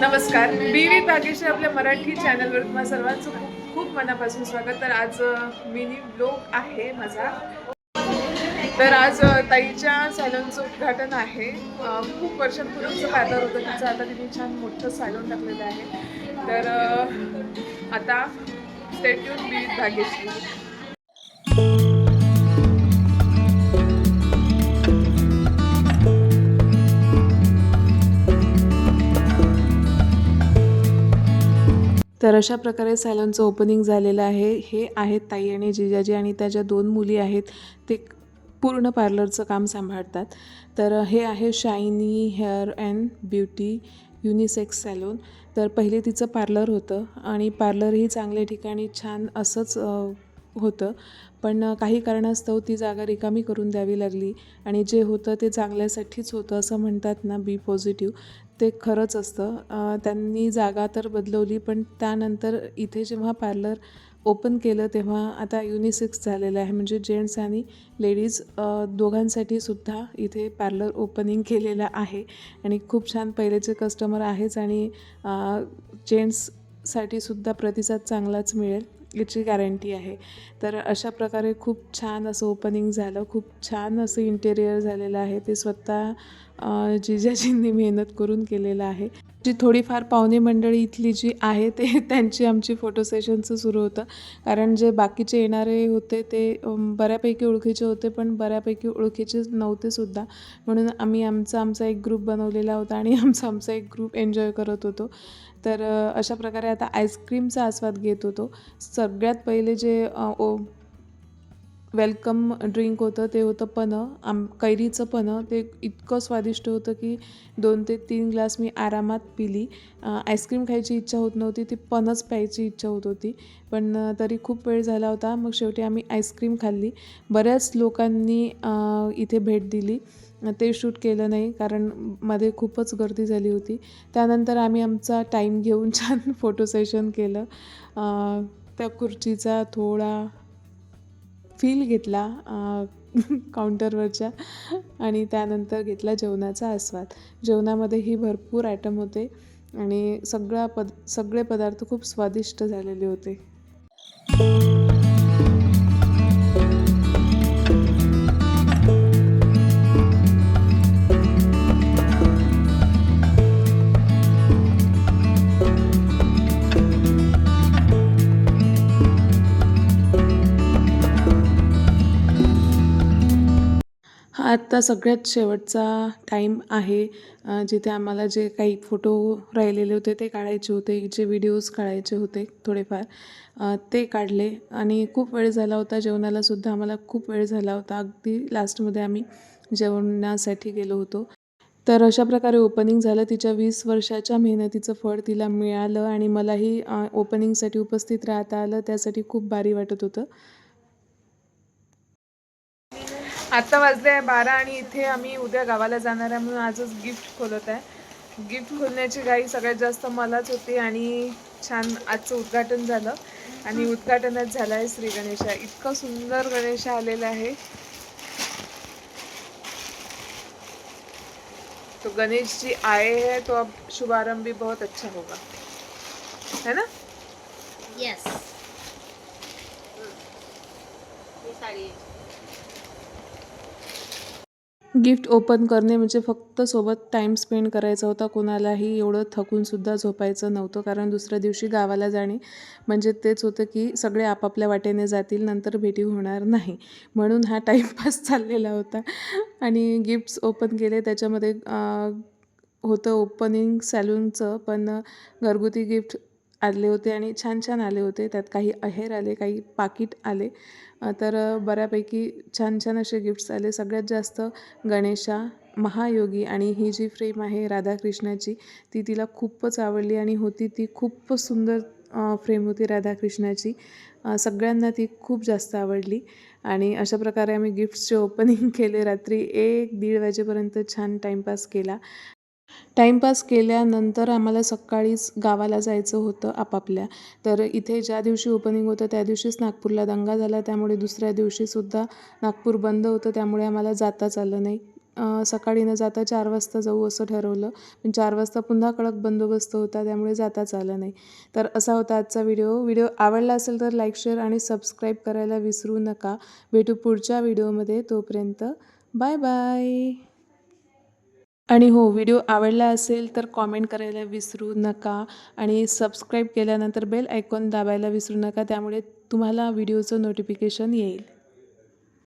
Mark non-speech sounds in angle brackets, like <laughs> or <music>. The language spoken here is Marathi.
नमस्कार. बी वी भाग्यश्री आपल्या मराठी चॅनलवर तुम्हाला सर्वांचं खूप खूप मनापासून स्वागत. तर आज मिनी ब्लॉग आहे माझा. तर आज ताईच्या सॅलूनचं उद्घाटन आहे. खूप वर्षांपूर्वीचं पार्लर होतं तिचं. आता तिने छान मोठं सॅलून टाकलेलं आहे. तर आता स्टेट्यून बी भाग्यश्री तर अशा प्रकारे सॅलॉनचं ओपनिंग झालेलं आहे. हे आहेत ताई आणि जिजाजी आणि त्या ज्या दोन मुली आहेत ते पूर्ण पार्लरचं काम सांभाळतात. तर हे आहे shiny hair and beauty unisex salon. तर पहिले तिचं पार्लर होतं आणि पार्लरही चांगल्या ठिकाणी छान असंच होतं. पण काही कारणास्तव ती जागा रिकामी करून द्यावी लागली आणि जे होतं ते चांगल्यासाठीच होतं असं म्हणतात ना बी पॉझिटिव्ह. ते खरंच असतं. त्यांनी जागा तर बदलवली पण त्यानंतर इथे जेव्हा पार्लर ओपन केलं तेव्हा आता युनिसेक्स झालेलं आहे. म्हणजे जेंट्स आणि लेडीज दोघांसाठी सुद्धा इथे पार्लर ओपनिंग केलेलं आहे. आणि खूप छान पहिलेचे कस्टमर आहेच आणि जेंट्ससाठी सुद्धा प्रतिसाद चांगलाच मिळेल याची गॅरंटी आहे. तर अशा प्रकारे खूप छान असं ओपनिंग झालं. खूप छान असं इंटेरियर झालेलं आहे. ते स्वतः जिजाजींनी मेहनत करून केलेलं आहे जी थोडीफार पाहुणे मंडळी इथली जी आहे ते <laughs> त्यांची आमची फोटो सेशनचं सुरू होतं. कारण जे बाकीचे येणारे होते ते बऱ्यापैकी ओळखीचे होते पण बऱ्यापैकी ओळखीचे नव्हते सुद्धा. म्हणून आम्ही आमचा आमचा एक ग्रुप बनवलेला होता आणि <laughs> आमचा आमचा एक ग्रुप एन्जॉय करत होतो. तर अशा प्रकारे आता आईस्क्रीमचा आस्वाद घेत होतो. सगळ्यात पहिले जे ओ वेलकम ड्रिंक होतं ते होतं पनं आम कैरीचं पनं ते इतकं स्वादिष्ट होतं की दोन ते तीन ग्लास मी आरामात पिली. आईस्क्रीम खायची इच्छा होत नव्हती ती पनच प्यायची इच्छा होत होती. पण तरी खूप वेळ झाला होता. मग शेवटी आम्ही आईस्क्रीम खाल्ली. बऱ्याच लोकांनी इथे भेट दिली. ते शूट केलं नाही कारण मध्ये खूपच गर्दी झाली होती. त्यानंतर आम्ही आमचा टाईम घेऊन छान <laughs> फोटो सेशन केलं. त्या खुर्चीचा थोडा फील घेतला काउंटरवरच्या <laughs> आणि त्यानंतर घेतला जेवणाचा आस्वाद. जेवणामध्येही भरपूर आयटम होते आणि सगळा पद सगळे पदार्थ खूप स्वादिष्ट झालेले होते. आत्ता सगळ्यात शेवटचा टाईम आहे. जिथे आम्हाला जे काही फोटो राहिलेले होते ते काढायचे होते जे व्हिडिओज काढायचे होते थोडेफार ते काढले. आणि खूप वेळ झाला होता जेवणालासुद्धा आम्हाला खूप वेळ झाला होता. अगदी लास्टमध्ये आम्ही जेवणासाठी गेलो होतो. तर अशा प्रकारे ओपनिंग झालं. तिच्या वीस वर्षाच्या मेहनतीचं फळ तिला मिळालं आणि मलाही ओपनिंगसाठी उपस्थित राहता आलं. त्यासाठी खूप भारी वाटत होतं. आता वाजले आहे बारा आणि इथे आम्ही उद्या गावाला जाणार आहे म्हणून आजच गिफ्ट खोलत आहे. गिफ्ट खोलण्याची घाई सगळ्यात जास्त मलाच होती आणि छान आजचं उद्घाटन झालं. आणि उद्घाटनच झालं आहे श्री गणेशा. इतकं सुंदर गणेश आलेला आहे. तो गणेश जी आए हैं तो अब शुभारंभ भी बहुत अच्छा होगा. है ना? Yes. गिफ्ट ओपन करणे म्हणजे फक्त सोबत टाईम स्पेंड करायचा होता. कोणालाही एवढं थकूनसुद्धा झोपायचं नव्हतं. कारण दुसऱ्या दिवशी गावाला जाणे म्हणजे तेच होतं की सगळे आपापल्या वाटेने जातील नंतर भेटी होणार नाही. म्हणून हा टाईमपास चाललेला होता. आणि गिफ्ट्स ओपन केले. त्याच्यामध्ये होतं ओपनिंग सॅलूनचं पण घरगुती गिफ्ट आले होते आणि छान छान आले होते. त्यात काही अहेर आले काही पाकिट आले. तर बऱ्यापैकी छान छान असे गिफ्ट्स आले. सगळ्यात जास्त गणेशा महायोगी आणि ही जी फ्रेम आहे राधाकृष्णाची ती तिला खूपच आवडली आणि होती ती खूपच सुंदर फ्रेम होती राधाकृष्णाची. सगळ्यांना ती खूप जास्त आवडली आणि अशा प्रकारे आम्ही गिफ्ट्सचे ओपनिंग <laughs> केले. रात्री एक दीड वाजेपर्यंत छान टाईमपास केला. टाईमपास केल्यानंतर आम्हाला सकाळीच गावाला जायचं होतं आपापल्या. तर इथे ज्या दिवशी ओपनिंग होतं त्या दिवशीच नागपूरला दंगा झाला. त्यामुळे दुसऱ्या दिवशीसुद्धा नागपूर बंद होतं. त्यामुळे आम्हाला जाताच आलं नाही. सकाळी न जाता चार वाजता जाऊ असं ठरवलं. पण चार वाजता पुन्हा कडक बंदोबस्त होता. त्यामुळे जाताच आलं नाही. तर असा होता आजचा व्हिडिओ व्हिडिओ आवडला असेल तर लाईक शेअर आणि सबस्क्राईब करायला विसरू नका. भेटू पुढच्या व्हिडिओमध्ये तोपर्यंत बाय बाय आणि हो व्हिडिओ आवडला असेल तर कॉमेंट करायला विसरू नका आणि सबस्क्राईब केल्यानंतर बेल आयकॉन दाबायला विसरू नका त्यामुळे तुम्हाला व्हिडिओचं नोटिफिकेशन येईल.